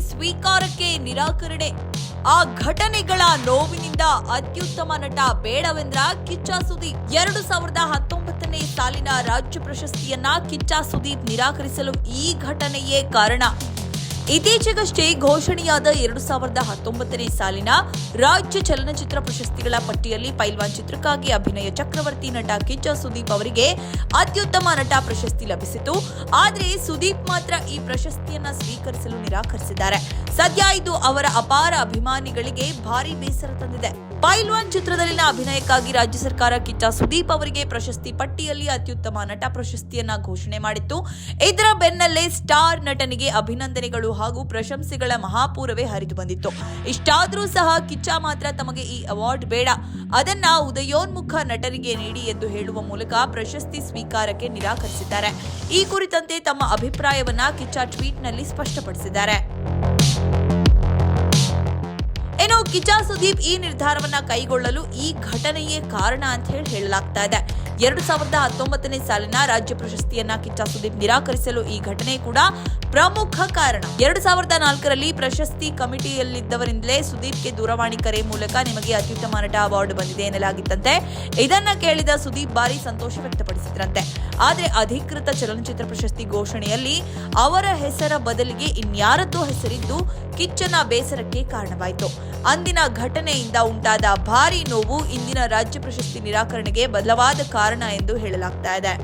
ಸ್ವೀಕಾರಕ್ಕೆ ನಿರಾಕರಣೆ. ಆ ಘಟನೆಗಳ ನೋವಿನಿಂದ ಅತ್ಯುತ್ತಮ ನಟ ಬೇಡವೆಂದ್ರ ಕಿಚ್ಚ ಸುದೀಪ್ ಎರಡು ಸಾವಿರದ ಹತ್ತೊಂಬತ್ತನೇ ಸಾಲಿನ ರಾಜ್ಯ ಪ್ರಶಸ್ತಿಯನ್ನ ಕಿಚ್ಚ ಸುದೀಪ್ ನಿರಾಕರಿಸಲು ಈ ಘಟನೆಯೇ ಕಾರಣ. ಇತ್ತೀಚೆಗಷ್ಟೇ ಘೋಷಣೆಯಾದ ಎರಡು ಸಾವಿರದ ಹತ್ತೊಂಬತ್ತನೇ ಸಾಲಿನ ರಾಜ್ಯ ಚಲನಚಿತ್ರ ಪ್ರಶಸ್ತಿಗಳ ಪಟ್ಟಿಯಲ್ಲಿ ಪೈಲ್ವಾನ್ ಚಿತ್ರಕ್ಕಾಗಿ ಅಭಿನಯ ಚಕ್ರವರ್ತಿ ನಟ ಕಿಚ್ಚ ಸುದೀಪ್ ಅವರಿಗೆ ಅತ್ಯುತ್ತಮ ನಟ ಪ್ರಶಸ್ತಿ ಲಭಿಸಿತು. ಆದರೆ ಸುದೀಪ್ ಮಾತ್ರ ಈ ಪ್ರಶಸ್ತಿಯನ್ನ ಸ್ವೀಕರಿಸಲು ನಿರಾಕರಿಸಿದ್ದಾರೆ. ಸದ್ಯ ಇದು ಅವರ ಅಪಾರ ಅಭಿಮಾನಿಗಳಿಗೆ ಭಾರಿ ಬೇಸರ ತಂದಿದೆ. ಪೈಲ್ವಾನ್ ಚಿತ್ರದಲ್ಲಿನ ಅಭಿನಯಕ್ಕಾಗಿ ರಾಜ್ಯ ಸರ್ಕಾರ ಕಿಚ್ಚ ಸುದೀಪ್ ಅವರಿಗೆ ಪ್ರಶಸ್ತಿ ಪಟ್ಟಿಯಲ್ಲಿ ಅತ್ಯುತ್ತಮ ನಟ ಪ್ರಶಸ್ತಿಯನ್ನ ಘೋಷಣೆ ಮಾಡಿತ್ತು. ಇದರ ಬೆನ್ನಲ್ಲೇ ಸ್ಟಾರ್ ನಟನಿಗೆ ಅಭಿನಂದನೆಗಳು ಹಾಗೂ ಪ್ರಶಂಸೆಗಳ ಮಹಾಪೂರವೇ ಹರಿದು ಬಂದಿತ್ತು. ಇಷ್ಟಾದರೂ ಸಹ ಕಿಚ್ಚ ಮಾತ್ರ ತಮಗೆ ಈ ಅವಾರ್ಡ್ ಬೇಡ. ಅದನ್ನ ಉದಯೋನ್ಮುಖ ನಟರಿಗೆ ನೀಡಿ ಎಂದು ಹೇಳುವ ಮೂಲಕ ಪ್ರಶಸ್ತಿ ಸ್ವೀಕಾರಕ್ಕೆ ನಿರಾಕರಿಸಿದ್ದಾರೆ. ಈ ಕುರಿತಂತೆ ತಮ್ಮ ಅಭಿಪ್ರಾಯವನ್ನ ಕಿಚ್ಚ ಟ್ವೀಟ್ನಲ್ಲಿ ಸ್ಪಷ್ಟಪಡಿಸಿದ್ದಾರೆ. ಏನೋ ಕಿಚ್ಚ ಸುದೀಪ್ ಈ ನಿರ್ಧಾರವನ್ನ ಕೈಗೊಳ್ಳಲು ಈ ಘಟನೆಯೇ ಕಾರಣ ಅಂತ ಹೇಳಿ ಹೇಳಲಾಗ್ತಾ ಇದೆ. ಎರಡು ಸಾವಿರದ ಹತ್ತೊಂಬತ್ತನೇ ಸಾಲಿನ ರಾಜ್ಯ ಪ್ರಶಸ್ತಿಯನ್ನ ಕಿಚ್ಚ ಸುದೀಪ್ ನಿರಾಕರಿಸಲು ಈ ಘಟನೆ ಕೂಡ ಪ್ರಮುಖ ಕಾರಣ. ಎರಡು ಸಾವಿರದ ನಾಲ್ಕರಲ್ಲಿ ಪ್ರಶಸ್ತಿ ಕಮಿಟಿಯಲ್ಲಿದ್ದವರಿಂದಲೇ ಸುದೀಪ್ಗೆ ದೂರವಾಣಿ ಕರೆ ಮೂಲಕ ನಿಮಗೆ ಅತ್ಯುತ್ತಮ ನಟ ಅವಾರ್ಡ್ ಬಂದಿದೆ ಎನ್ನಲಾಗಿತ್ತಂತೆ. ಇದನ್ನ ಕೇಳಿದ ಸುದೀಪ್ ಭಾರಿ ಸಂತೋಷ ವ್ಯಕ್ತಪಡಿಸಿದ್ರಂತೆ. ಆದರೆ ಅಧಿಕೃತ ಚಲನಚಿತ್ರ ಪ್ರಶಸ್ತಿ ಘೋಷಣೆಯಲ್ಲಿ ಅವರ ಹೆಸರ ಬದಲಿಗೆ ಇನ್ಯಾರದ್ದೋ ಹೆಸರಿದ್ದು ಕಿಚ್ಚನ ಬೇಸರಕ್ಕೆ ಕಾರಣವಾಯಿತು. ಅಂದಿನ ಘಟನೆಯಿಂದ ಉಂಟಾದ ಭಾರೀ ನೋವು ಇಂದಿನ ರಾಜ್ಯ ಪ್ರಶಸ್ತಿ ನಿರಾಕರಣೆಗೆ ಬದಲವಾದ ಕಾರಣ ಎಂದು ಹೇಳಲಾಗ್ತಾ ಇದೆ.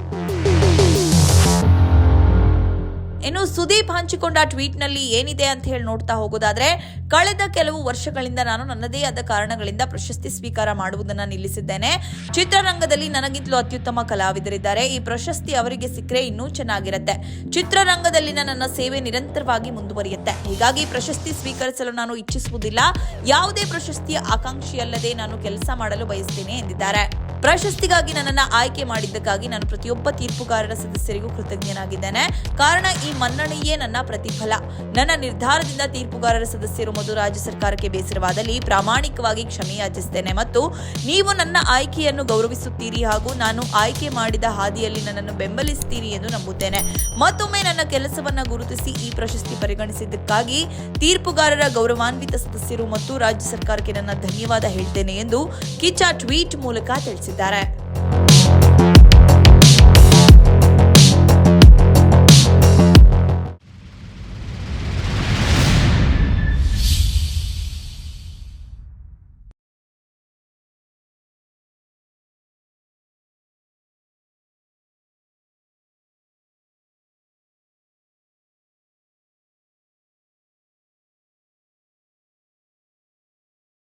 ಇನ್ನು ಸುದೀಪ್ ಹಂಚಿಕೊಂಡ ಟ್ವೀಟ್ನಲ್ಲಿ ಏನಿದೆ ಅಂತ ಹೇಳಿ ನೋಡ್ತಾ ಹೋಗೋದಾದ್ರೆ, ಕಳೆದ ಕೆಲವು ವರ್ಷಗಳಿಂದ ನಾನು ನನ್ನದೇ ಆದ ಕಾರಣಗಳಿಂದ ಪ್ರಶಸ್ತಿ ಸ್ವೀಕಾರ ಮಾಡುವುದನ್ನ ನಿಲ್ಲಿಸಿದ್ದೇನೆ. ಚಿತ್ರರಂಗದಲ್ಲಿ ನನಗಿಂತಲೂ ಅತ್ಯುತ್ತಮ ಕಲಾವಿದರಿದ್ದಾರೆ. ಈ ಪ್ರಶಸ್ತಿ ಅವರಿಗೆ ಸಿಕ್ಕರೆ ಇನ್ನೂ ಚೆನ್ನಾಗಿರುತ್ತೆ. ಚಿತ್ರರಂಗದಲ್ಲಿನ ನನ್ನ ಸೇವೆ ನಿರಂತರವಾಗಿ ಮುಂದುವರಿಯುತ್ತೆ. ಹೀಗಾಗಿ ಪ್ರಶಸ್ತಿ ಸ್ವೀಕರಿಸಲು ನಾನು ಇಚ್ಛಿಸುವುದಿಲ್ಲ. ಯಾವುದೇ ಪ್ರಶಸ್ತಿಯ ಆಕಾಂಕ್ಷಿಯಲ್ಲದೆ ನಾನು ಕೆಲಸ ಮಾಡಲು ಬಯಸ್ತೇನೆ ಎಂದಿದ್ದಾರೆ. ಪ್ರಶಸ್ತಿಗಾಗಿ ನನ್ನನ್ನ ಆಯ್ಕೆ ಮಾಡಿದ್ದಕ್ಕಾಗಿ ನಾನು ಪ್ರತಿಯೊಬ್ಬ ತೀರ್ಪುಗಾರರ ಸದಸ್ಯರಿಗೂ ಕೃತಜ್ಞನಾಗಿದ್ದೇನೆ. ಕಾರಣ ಈ ಮನ್ನಣೆಯೇ ನನ್ನ ಪ್ರತಿಫಲ. ನನ್ನ ನಿರ್ಧಾರದಿಂದ ತೀರ್ಪುಗಾರರ ಸದಸ್ಯರು ಮತ್ತು ರಾಜ್ಯ ಸರ್ಕಾರಕ್ಕೆ ಬೇಸರವಾದಲ್ಲಿ ಪ್ರಾಮಾಣಿಕವಾಗಿ ಕ್ಷಮೆಯಾಚಿಸುತ್ತೇನೆ ಮತ್ತು ನೀವು ನನ್ನ ಆಯ್ಕೆಯನ್ನು ಗೌರವಿಸುತ್ತೀರಿ ಹಾಗೂ ನಾನು ಆಯ್ಕೆ ಮಾಡಿದ ಹಾದಿಯಲ್ಲಿ ನನ್ನನ್ನು ಬೆಂಬಲಿಸುತ್ತೀರಿ ಎಂದು ನಂಬುತ್ತೇನೆ. ಮತ್ತೊಮ್ಮೆ ನನ್ನ ಕೆಲಸವನ್ನ ಗುರುತಿಸಿ ಈ ಪ್ರಶಸ್ತಿ ಪರಿಗಣಿಸಿದ್ದಕ್ಕಾಗಿ ತೀರ್ಪುಗಾರರ ಗೌರವಾನ್ವಿತ ಸದಸ್ಯರು ಮತ್ತು ರಾಜ್ಯ ಸರ್ಕಾರಕ್ಕೆ ನನ್ನ ಧನ್ಯವಾದ ಹೇಳ್ತೇನೆ ಎಂದು ಕಿಚ್ಚ ಟ್ವೀಟ್ ಮೂಲಕ that I